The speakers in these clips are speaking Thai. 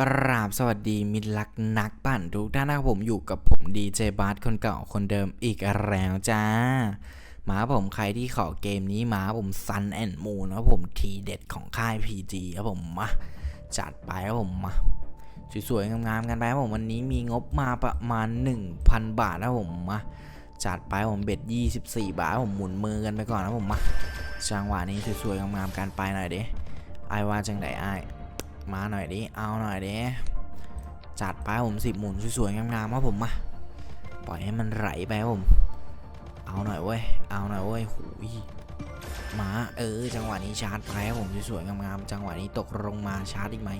กราบสวัสดีมิตรรักนักปั่นทุกท่านนะครับผมอยู่กับผมดีเจบาสคนเก่าคนเดิมอีกแล้วจ้า มาผมใครที่ขอเกมนี้มาผมซันแอนมูนะผมทีเด็ดของค่าย PG ครับผมมาจัดไปครับผมมาสวยๆงามๆกันไปครับผมวันนี้มีงบมาประมาณ 1,000 บาทนะผมมาจัดไปผมเบ็ด 24 บาทผมหมุนมือกันไปก่อนนะผมมาจังหวะนี้สวยๆงามๆกันไปหน่อยดิไอว่าจังไดไอ มาหน่อยดิ เอาหน่อยดิ จัดไปผมสิบหมุนสวยๆงามๆครับผมมา ปล่อยให้มันไหลไปครับผม เอาหน่อยเว้ย เอาหน่อยเว้ยหูยมาเออ จังหวะนี้ชาร์จไปครับผมสวยๆงามๆจังหวะนี้ตกลงมาชาร์จอีกไหม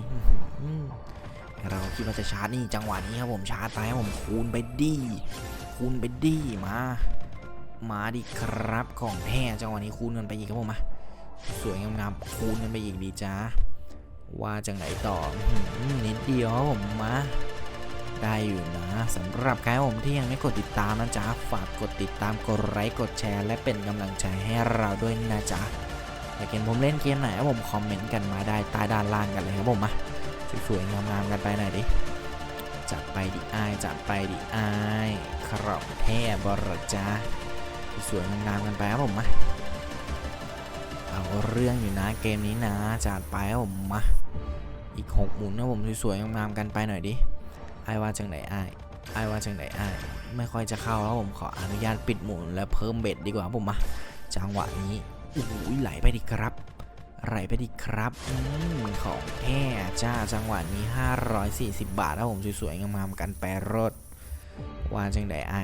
เราคิดว่าจะชาร์จนี่จังหวะนี้ครับผมชาร์จไปครับผมคูณไปดีคูณไปดีมา มาดิครับของแท้จังหวะนี้คูณกันไปอีกครับผมมาสวยงามๆคูณกันไปอีกดีจ้า ว่าจังไหนต่อนิดเดียวผมมาได้อยู่นะสำหรับใครผมที่ยังไม่กดติดตามนะจ๊ะฝากกดติดตามกดไลค์กดแชร์ และเป็นกำลังใจให้เราด้วยนะจ๊ะอยากเห็นผมเล่นเกมไหนผมคอมเมนต์กันมาได้ใต้ด้านล่างกันเลยครับผมมาสวยๆงามๆกันไปหน่อยดิจัดไปดิไอจัดไปดิไอครอบแท้บรจ้าสวยงามๆกันไปครับผมมาเอาเรื่องอยู่นะเกมนี้นะจัดไปครับผมมา อีกหกหมุนนะผมสวยๆงามๆกันไปหน่อยดิไอว่าจังไหนไอ้ายอ้ายว่าจังไหนไอไม่ค่อยจะเข้าแล้วผมขออนุญาตปิดหมุนและเพิ่มเบ็ดดีกว่าผมมาจังหวะนี้โอ้โหไหลไปดิครับ ไหลไปดิครับอของแท้จ้าจังหวะนี้ 540 บาทแล้วผมสวยๆงามๆกันแปรถว่าจังไหนไอ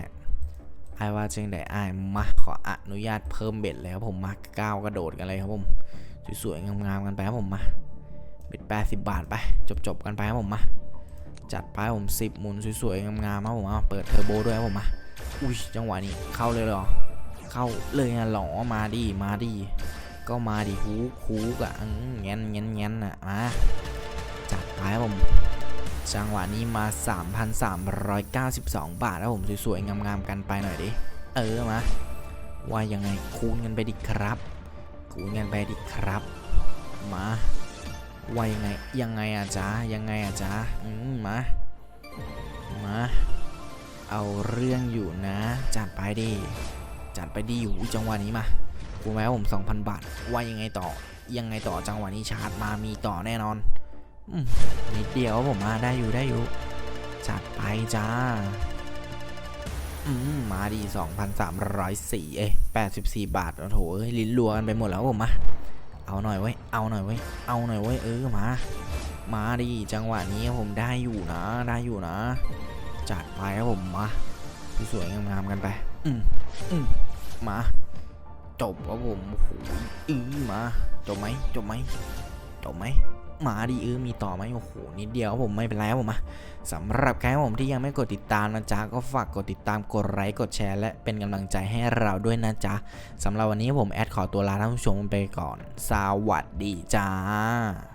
ไอว่าจึงไดไอมาขออนุญาตเพิ่มเบ็ดเลยครับผมมาก้าวกระโดดกันเลยครับผมสวยๆงามๆกันไปครับผมมา ปิดสิบบาทไป จบๆกันไปครับผมมา จัดไปผมสิบหมุนสวยๆ งามๆครับผมเอาเปิดเทอร์โบด้วยครับผมมา อุ้ยจังหวะนี้เข้าเลยเหรอ เข้าเลยนะหรอมาดิมาดิก็มาดิฮูฮูกอะเงี้ยนเงี้ยนเงี้ยนอะมาจัดไปครับผมจังหวะนี้มา 3,392 บาทแล้วผมสวยๆ งามๆ กันไปหน่อยดิ เออมา ว่ายังไงคูณกันไปดิครับ คูณกันไปดิครับ มา ว่ายังไงยังไงอะจ๊ะยังไงอะจ๊ะอืมมามาเอาเรื่องอยู่นะ จัดไปดิจัดไปดิหูจังหวะนี้มาคูณไว้ผม 2,000 บาท ว่ายังไงต่อยังไงต่อจังหวะนี้ชาร์จมามีต่อแน่นอนอืมนิดเดียวผมมาได้อยู่ได้อยู่ จัดไปจ้าอืมมาดี 2,304เอ้ย84 บาทโอ้โถเอ้ยลิ้นรัวกันไปหมดแล้วผมมา เอาหน่อยเว้ย เอาหน่อยเว้ย เอาหน่อยเว้ย เออ มา มาดีจังหวะนี้ผมได้อยู่นะ ได้อยู่นะ จัดไปครับผมมาสวยงามๆกันไป อืมอืมมา จบครับผมโอ้โหอือมา จบไหมจบไหมจบไหม หมาดีเออมีต่อไหมโอ้โหนิดเดียวครับผมไม่เป็นไรครับผมอะสำหรับใครผมที่ยังไม่กดติดตามนะจ๊ะก็ฝากกดติดตามกดไลค์กดแชร์ และเป็นกำลังใจให้เราด้วยนะจ๊ะสำหรับวันนี้ผมแอดขอตัวลาท่านผู้ชมไปก่อน สวัสดีจ้า